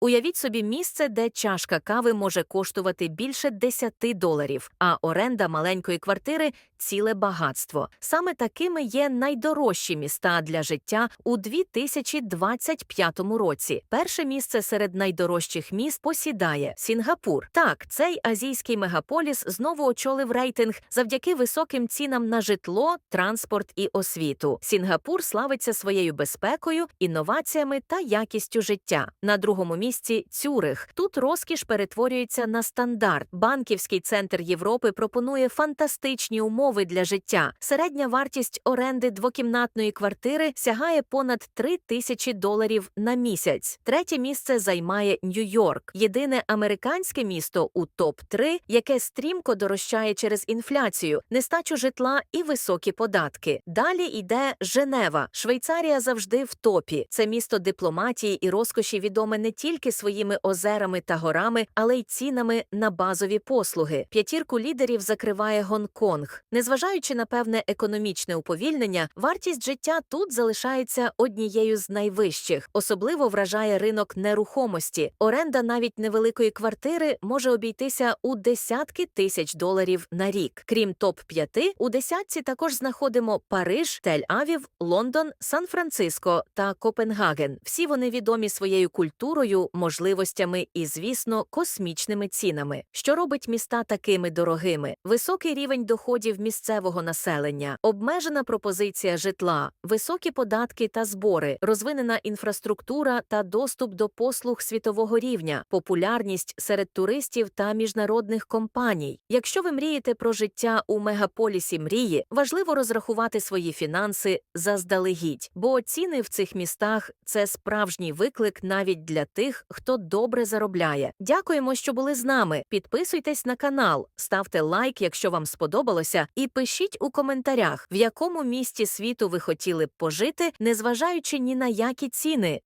Уявіть собі місце, де чашка кави може коштувати більше 10 доларів, а оренда маленької квартири ціле багатство. Саме такими є найдорожчі міста для життя у 2025 році. Перше місце серед найдорожчих міст посідає Сінгапур. Так, цей азійський мегаполіс знову очолив рейтинг завдяки високим цінам на житло, транспорт і освіту. Сінгапур славиться своєю безпекою, інноваціями та якістю життя. На другому місці Цюрих. Тут розкіш перетворюється на стандарт. Банківський центр Європи пропонує фантастичні умови для життя. Середня вартість оренди двокімнатної квартири сягає понад 3 тисячі доларів на місяць. Третє місце займає Нью-Йорк, єдине американське місто у топ 3 яке стрімко дорожчає через інфляцію, нестачу житла і високі податки. Далі йде Женева. Швейцарія завжди в топі. Це місто дипломатії і розкоші відоме не тільки своїми озерами та горами, але й цінами на базові послуги. П'ятірку лідерів закриває Гонконг. Незважаючи на певне економічне уповільнення, вартість життя тут залишається однією з найвищих. Особливо вражає ринок нерухомості. Оренда навіть невеликої квартири може обійтися у десятки тисяч доларів на рік. Крім топ 5 у десятці також знаходимо Париж, Тель-Авів, Лондон, Сан-Франциско та Копенгаген. Всі вони відомі своєю культурою, можливостями і, звісно, космічними цінами. Що робить міста такими дорогими? Високий рівень доходів місцевого населення, обмежена пропозиція житла, високі податки та збори, розвинена інфраструктура та доступ до послуг світового рівня, популярність серед туристів та міжнародних компаній. Якщо ви мрієте про життя у мегаполісі мрії, важливо розрахувати свої фінанси заздалегідь, бо ціни в цих містах це справжній виклик навіть для тих, хто добре заробляє. Дякуємо, що були з нами. Підписуйтесь на канал, ставте лайк, якщо вам сподобалося, і пишіть у коментарях, в якому місті світу ви хотіли б пожити, незважаючи ні на які ціни.